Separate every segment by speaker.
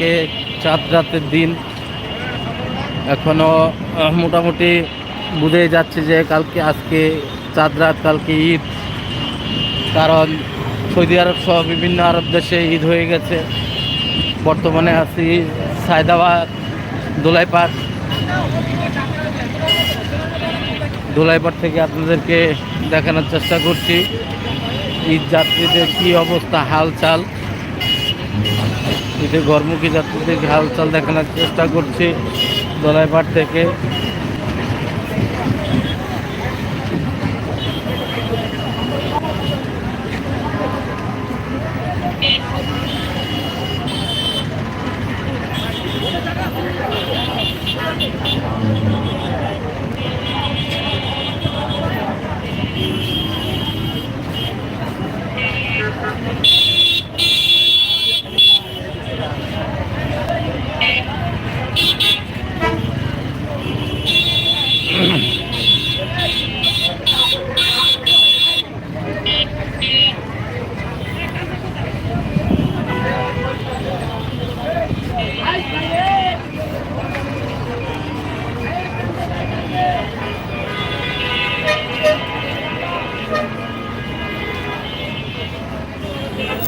Speaker 1: কালকে চাঁদ রাতের দিন এখনও মোটামুটি বুঝেই যাচ্ছে যে কালকে আজকে চাঁদ রাত, কালকে ঈদ। কারণ সৌদি আরব সহ বিভিন্ন আরব দেশে ঈদ হয়ে গেছে। বর্তমানে আছি সায়দাবাদ, দোলাইপাড়। দোলাইপাড় থেকে আপনাদেরকে দেখানোর চেষ্টা করছি। ঈদ যাত্রীদের কী অবস্থা, হালচাল? ঈদে ঘরমুখী যাত্রীদের হালচাল দেখানোর চেষ্টা করছি দোলাইপাড় থেকে।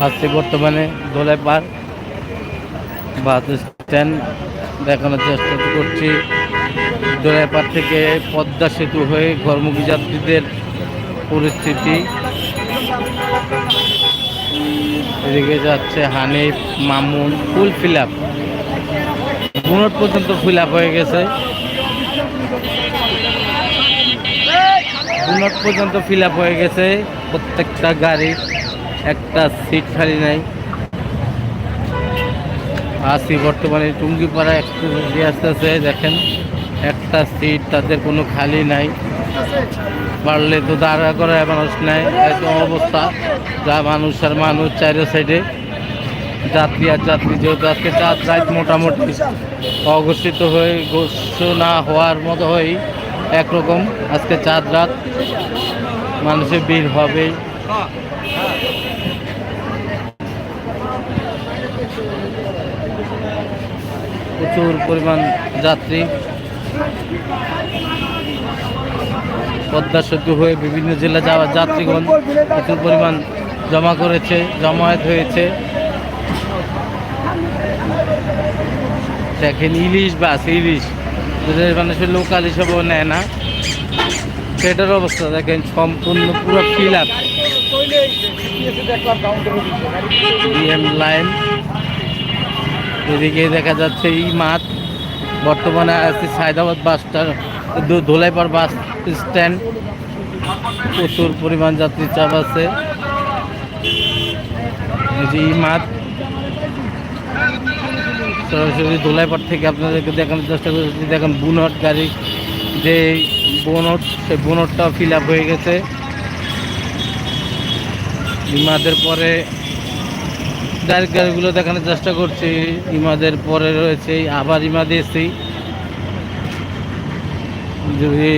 Speaker 1: আজকে বর্তমানে দোলাইপাড় বাস স্ট্যান্ড দেখানোর চেষ্টা করছি। দোলাইপাড় থেকে পদ্মা সেতু হয়ে ঘরমুখী যাত্রীদের পরিস্থিতি। এদিকে যাচ্ছে Hanif, Mamun, full fill up বুনট পর্যন্ত ফিল আপ হয়ে গেছে। বুনট পর্যন্ত ফিল আপ হয়ে গেছে। প্রত্যেকটা গাড়ি একটা সিট খালি নাই। আসি বর্তমানে টুঙ্গিপাড়া দিয়ে আসতেছে দেখেন, একটা সিট তাদের কোনো খালি নাই। পারলে তো দাঁড়া করা মানুষ নাই, এত অবস্থা। যা মানুষ আর মানুষ চাইরে সাইডে যাত্রী আর যাত্রী যেহেতু আজকে চাঁদ রাত মোটামুটি। অঘোষিত হয়ে ঘোষণা হওয়ার মতো হয়েই একরকম আজকে চাঁদ রাত। মানুষের ভিড় হবেই। প্রচুর পরিমাণ যাত্রী। পদ্মা সেতু হয়ে বিভিন্ন জেলা যাওয়ার যাত্রীগণ প্রচুর পরিমাণ জমা করেছে, জমায়েত হয়েছে। দেখেন ইলিশ বাস, ইলিশ। যেটা মানুষের লোকাল হিসাবেও নেয় না। সেটার অবস্থা দেখেন সম্পূর্ণ পুরো ফিল আপ লাইন এদিকে দেখা যাচ্ছে এই মাঠ। বর্তমানে আছে Sayedabad bus Dholaipar bus stand. প্রচুর পরিমাণ যাত্রী চাপ আছে। এই মাঠ, সরাসরি ধোলাইপাড় থেকে আপনাদেরকে দেখানোর চেষ্টা করেছি। দেখেন বুনট গাড়ি, যে বোনট, সেই বোনটটাও ফিল আপ হয়ে গেছে। ইমাদের পরে ডাইরেক্ট গাড়িগুলো দেখানোর চেষ্টা করছি। ইমাদের পরে রয়েছে, আবার ইমাদে এসেছি। যদি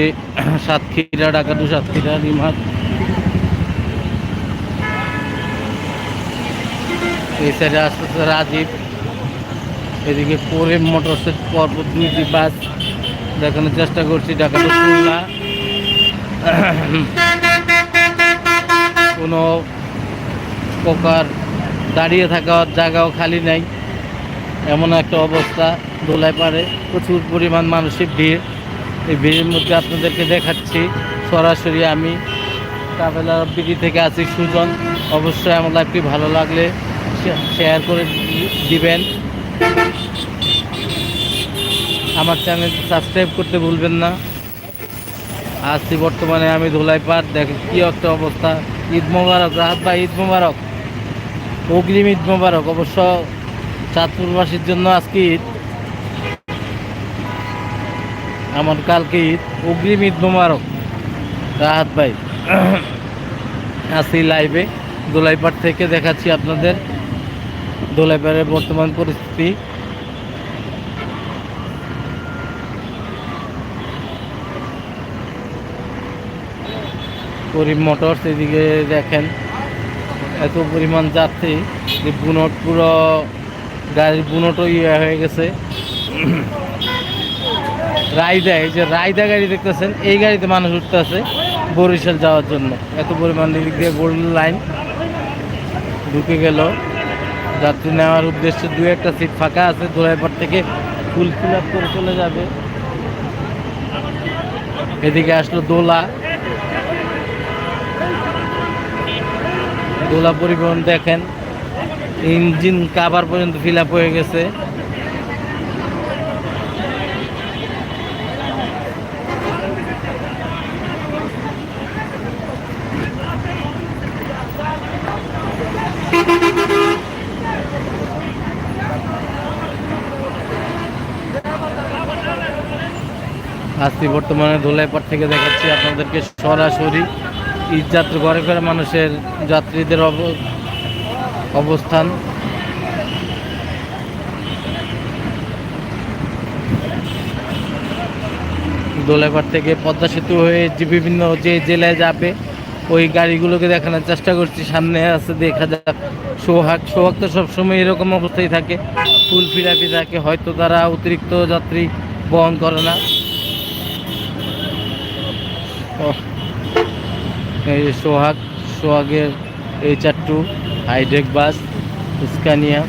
Speaker 1: সাতক্ষীরা ঢাকা টু সাতক্ষীরা, ইমাদ। এই সাইডে আসতেছে রাজীব। এদিকে পরে মোটরসের পরপর দুইটি বাস দেখানোর চেষ্টা করছি ঢাকা খুলনা। কোনো প্রকার দাঁড়িয়ে থাকার জায়গাও খালি নাই। এমন একটা অবস্থা দোলায় পারে প্রচুর পরিমাণ মানুষের ভিড়। এই ভিড়ের মধ্যে আপনাদেরকে দেখাচ্ছি, সরাসরি আমি। ট্রাভেলার বিডি থেকে আছি সুজন। অবশ্যই আমার লাইফটি ভালো লাগলে শেয়ার করে দিবেন। আমার চ্যানেল সাবস্ক্রাইব করতে ভুলবেন না। আজকে বর্তমানে আমি ধোলাই পাট দেখেন কী একটা অবস্থা। ঈদ মোবারক রাহাত ভাই ঈদ মোবারক। অগ্রিম ঈদ মোবারক। অবশ্য চাঁদপুরবাসীর জন্য আজকে ঈদ। আমার কালকে ঈদ। অগ্রিম ঈদ মোবারক। রাহাত ভাই, আছি লাইভে দোলাইপাড় থেকে দেখাচ্ছি আপনাদের। দোলাইপাড়ের বর্তমান পরিস্থিতি। করিম মোটরস এদিকে দেখেন। এত পরিমাণ যাত্রী, যে বুনট পুরো গাড়ির বুনটও ইয়ে হয়ে গেছে। রায়দা এই যে রায়দা গাড়ি দেখতেছেন, এই গাড়িতে মানুষ উঠতে আছে বরিশাল যাওয়ার জন্য। এত পরিমাণ দিক দিয়ে গোল্ডেন লাইন ঢুকে গেল। যাত্রী নেওয়ার উদ্দেশ্যে দু একটা সিট ফাঁকা আছে দোলাইপাট থেকে ফুল ফিল আপ করে চলে যাবে। এদিকে আসলো দোলা। দোলা পরিবহন দেখেন। ইঞ্জিন কাবার পর্যন্ত ফিল হয়ে গেছে। আজকে বর্তমানে ধোলাইপাট থেকে দেখাচ্ছি আপনাদেরকে সরাসরি। ঈদযাত্রা ঘরে ঘরে মানুষের যাত্রীদের অব- অবস্থান। দোলাইপাট থেকে পদ্মা সেতু হয়ে যে বিভিন্ন যে জেলায় যাবে, ওই গাড়িগুলোকে দেখানোর চেষ্টা করছি। সামনে আছে দেখা যাক, সোহাগ সোহাগ তো সবসময় এরকম অবস্থায় থাকে, ফুল ফিরাপি থাকে, হয়তো তারা অতিরিক্ত যাত্রী বহন করে না। সোহাগ, সোহাগের এই চারটু হাইড্রেক বাস, স্কানিয়া।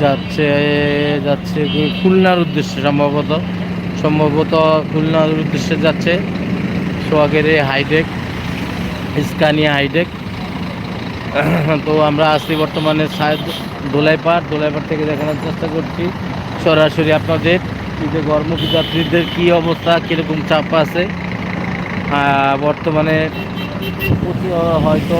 Speaker 1: যাচ্ছে যাচ্ছে খুলনার উদ্দেশ্যে সম্ভবত সম্ভবত খুলনার উদ্দেশ্যে যাচ্ছে সোহাগের এই হাইডেক স্কানিয়া হাইডেক তো আমরা আছি বর্তমানে সায়দ দোলাইপাড় দোলাইপাড় থেকে দেখানোর চেষ্টা করছি। সরাসরি আপনাদের ঈদে গর্মুখী যাত্রীদের কী অবস্থা, কীরকম চাপ আছে? বর্তমানে হয়তো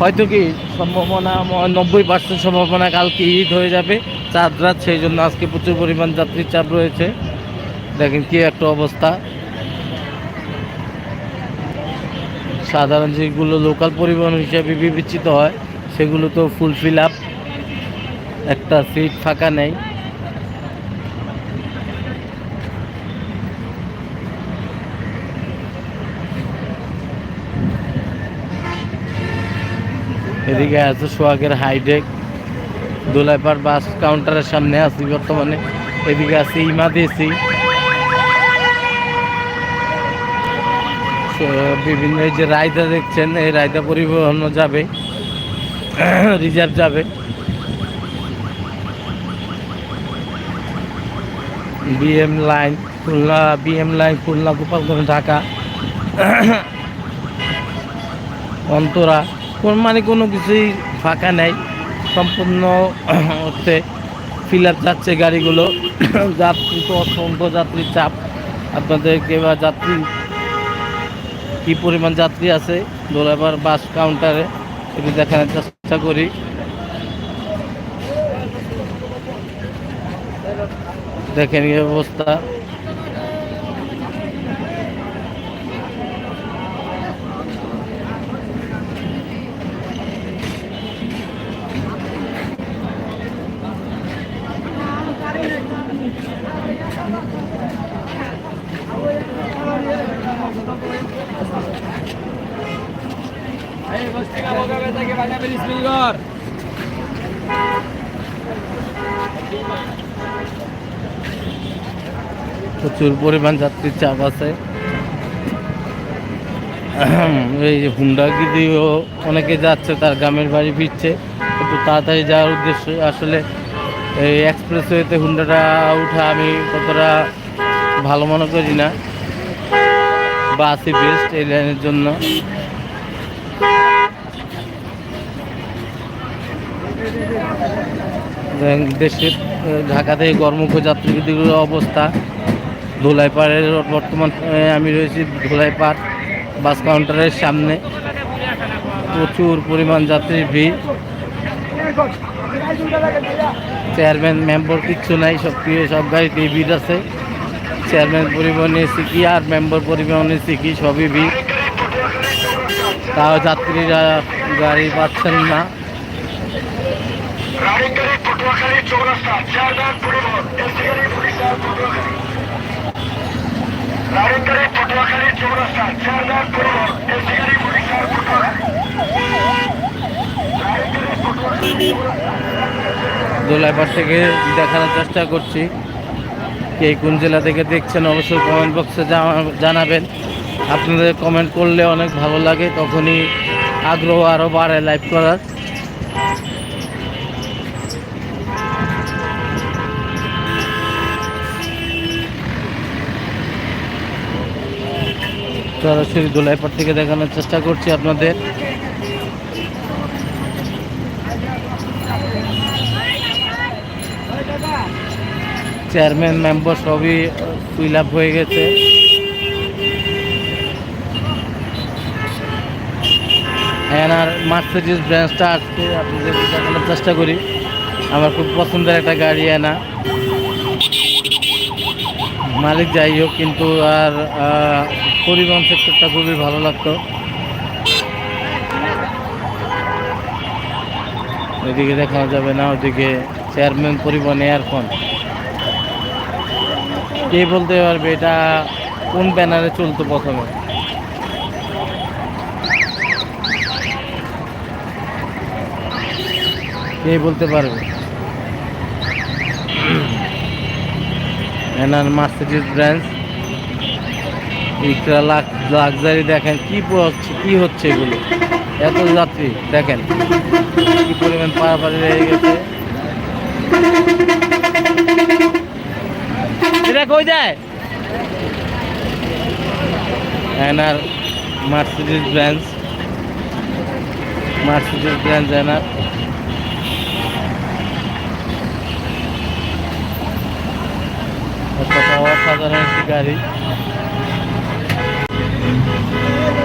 Speaker 1: হয়তো কি সম্ভাবনা, নব্বই পার্সেন্ট সম্ভাবনা কালকে ঈদ হয়ে যাবে, চাঁদ রাত, সেই জন্য আজকে প্রচুর পরিমাণ যাত্রীর চাপ রয়েছে। দেখেন কি একটা অবস্থা। সাধারণ যেগুলো লোকাল পরিবহন হিসাবে বিবেচিত হয়, সেগুলো তো ফুল ফিল আপ একটা সিট ফাঁকা নেই। এদিকে আছে সোহাগের হাইডেক। দোলাইপাড় বাস কাউন্টারের সামনে আছি বর্তমানে। এদিকে আছে ইমাদেসি বিভিন্ন যে রায়দা দেখছেন, এই রায়দা পরিবহনও যাবে। রিজার্ভ যাবে। BM line, Khulna, BM line, Khulna, Gopalganj, Dhaka. Antara. মানে কোনো কিছুই ফাঁকা নেই। সম্পূর্ণ, হচ্ছে ফিল আপ যাচ্ছে গাড়িগুলো। যাত্রী তো অসংখ্য যাত্রীর চাপ। আপনাদেরকে বা যাত্রী, কী পরিমাণ যাত্রী আছে দোলাবার বাস কাউন্টারে এটি দেখানোর চেষ্টা করি। দেখেন অবস্থা। প্রচুর পরিমাণ যাত্রীর চাপ আছে। এই যে হুন্ডাগিরিও অনেকে যাচ্ছে, তার গ্রামের বাড়ি ফিরছে। একটু তাড়াতাড়ি যাওয়ার উদ্দেশ্য, আসলে এই এক্সপ্রেসওয়েতে হুন্ডাটা উঠা আমি কতটা ভালো মনে করি না। বাসই বেস্ট এই লাইনের জন্য। দেশের, ঢাকা থেকে কর্মক যাত্রীগুলোর অবস্থা। ধোলাইপাড়ের বর্তমান আমি রয়েছি ধোলাইপাড় বাস কাউন্টারের সামনে। প্রচুর পরিমাণ যাত্রীর ভিড়। চেয়ারম্যান, মেম্বার কিচ্ছু নাই, সব সব গাড়িতে ভিড় আছে? চেয়ারম্যান পরিবহনে সিকি আর মেম্বার পরিবহনে সিকি সবই ভিড়। তাও যাত্রীরা গাড়ি পাচ্ছেন না।
Speaker 2: এসি গাড়ি বরিশাল পটুয়াখালী রানীকারী পটুয়াখালী চৌরাস্তা চারদার পরিবহন এসি গাড়ি বরিশাল
Speaker 1: দোলাইপার থেকে দেখানোর চেষ্টা করছি। কে কোন জেলা থেকে দেখছেন অবশ্যই কমেন্ট বক্সে জানাবেন। আপনাদের কমেন্ট করলে অনেক ভালো লাগে। তখনই আগ্রহ আরও বাড়ে লাইভ করার। সরাসরি দোলাইপার থেকে দেখানোর চেষ্টা করছি আপনাদের। চেয়ারম্যান মেম্বার সবই ফিল আপ হয়ে গেছে। এনার মার্সিডিস ব্রাঞ্চটা আজকে আপনাদের দেখানোর চেষ্টা করি। আমার খুব পছন্দের একটা গাড়ি এনা। মালিক যাই হোক, কিন্তু আর পরিবহন সেক্টরটা খুবই ভালো লাগতো। ওইদিকে দেখানো যাবে না ওইদিকে চেয়ারম্যান পরিবহন এয়ারফোন। কে বলতে পারবে এটা কোন ব্যানারে চলতো প্রথমে? কে বলতে পারবে? এনার মার্সিডিজ ব্রাঞ্চ। ইকরা লাক্সারি দেখেন, কি হচ্ছে কি হচ্ছে এগুলো? এত যাত্রী, দেখেন। কি পরিমাণ পারাপারি রয়ে গেছে। কই যায়? এনার ব্রাঞ্চ এনার। একটি গাড়ি।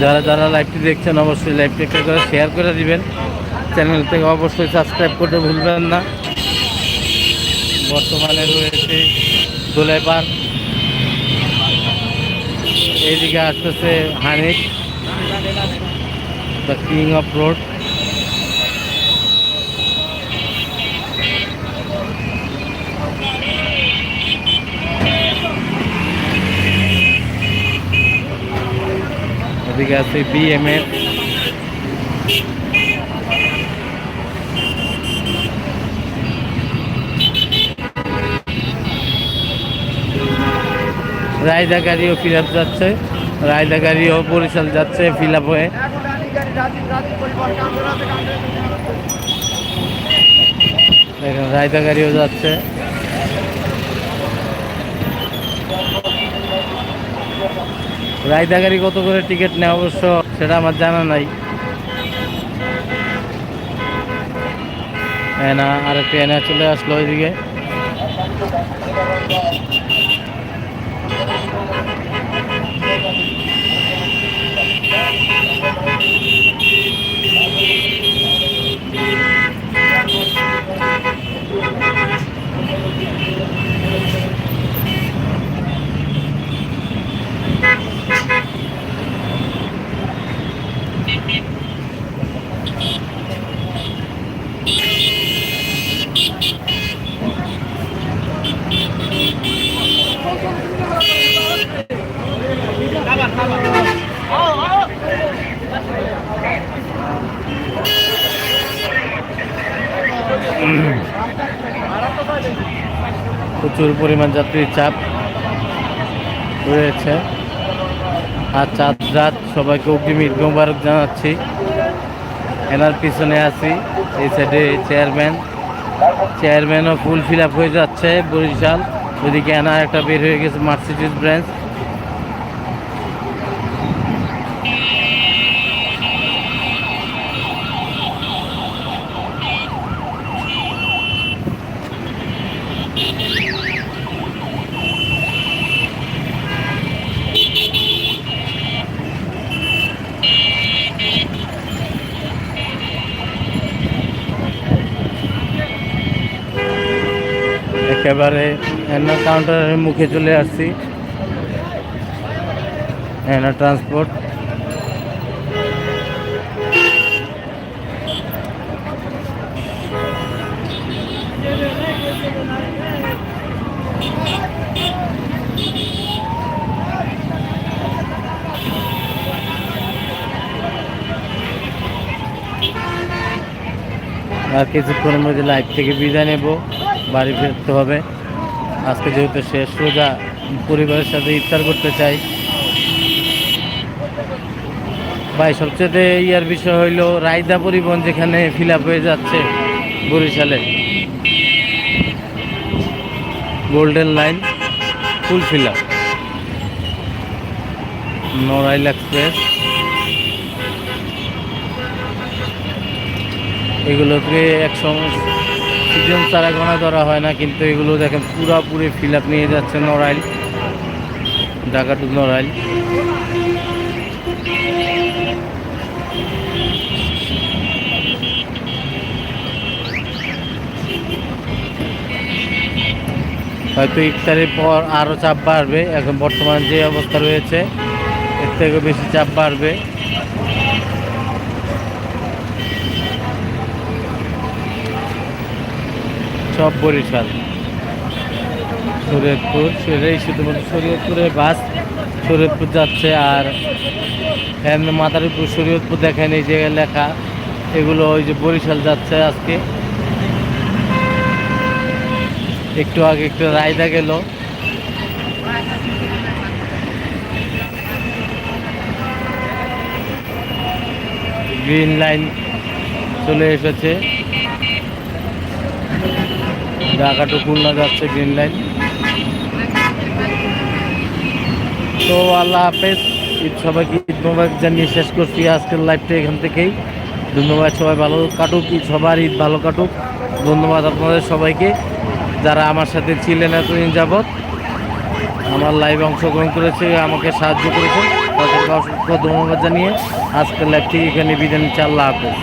Speaker 1: যারা যারা লাইভটি দেখছেন, অবশ্যই লাইভটি একটা করে শেয়ার করে দিবেন। চ্যানেল থেকে অবশ্যই সাবস্ক্রাইব করতে ভুলবেন না। বর্তমানে রয়েছে দোলাই পার্ক এইদিকে আসতেছে Hanif. The king of road. এদিকে আছে বিএমএফ রায়দা গাড়িও ফিল যাচ্ছে। রায়দা গাড়িও বরিশাল যাচ্ছে ফিল হয়ে। দেখেন রায়দা গাড়িও যাচ্ছে। রায়দা গাড়ি কত করে টিকিট নেয় অবশ্য সেটা আমার জানা নাই। এনা আরেকটা এনা চলে আসলো ওইদিকে। প্রচুর পরিমাণ যাত্রীর চাপ রয়েছে। আর চাঁদ রাত, সবাইকে অগ্রিম মোবারক জানাচ্ছি। এনার পিছনে আছি এই সাইডে চেয়ারম্যান চেয়ারম্যানও ফুল ফিল হয়ে যাচ্ছে বরিশাল। ওইদিকে এনার একটা বের হয়ে গেছে মার্সিডিজ ব্রাঞ্চ এনা কাউন্টারের মুখে চলে আসছি। এনা ট্রান্সপোর্ট আর কিছুক্ষণের মধ্যে লাইভ থেকে বিদায় নেব। বাড়ি ফিরতে হবে। আজকে যেহেতু শেষ রোজা, পরিবারের সাথে ইফতার করতে চাই। ভাই, সবচেয়ে ইয়ার বিষয় হইল রায়দা পরিবহন যেখানে ফিল হয়ে যাচ্ছে বরিশালে। Golden line full fill up Narail express এগুলোকে এক সময় সিজন ছাড়া গোনা ধরা হয় না, কিন্তু এগুলো দেখেন পুরাপুরি ফিল আপ নিয়ে যাচ্ছে নড়াইল ঢাকা টু নড়াইল। হয়তো ইফতারের পর আরও চাপ বাড়বে, এখন বর্তমান যে অবস্থা রয়েছে, এর থেকে বেশি চাপ বাড়বে। সব বরিশাল। শরীয়তপুর সেটাই শুধুমাত্র শরীয়তপুরে বাস, শরীয়তপুর যাচ্ছে আর এমনি মাদারীপুর, শরীয়তপুর দেখেন এই যে লেখা। এগুলো ওই যে বরিশাল যাচ্ছে আজকে। একটু আগে একটু রায়দা গেল। গ্রিন লাইন চলে এসেছে। ঢাকা টু খুলনা যাচ্ছে গ্রিন লাইন তো আল্লাহ হাফেজ, ঈদ সবাইকে ঈদ মোবারক জানিয়ে শেষ করছি আজকের লাইভটা এখান থেকেই। ধন্যবাদ সবাই, ভালো কাটুক, ঈদ সবার ঈদ ভালো কাটুক। ধন্যবাদ আপনাদের সবাইকে, যারা আমার সাথে ছিলেন এতদিন যাবৎ। আমার লাইভে অংশগ্রহণ করেছে, আমাকে সাহায্য করেছেন। তাদেরকে অসংখ্য ধন্যবাদ জানিয়ে আজকের লাইভটি এখানে বিদায় নিচ্ছি। আল্লাহ হাফেজ।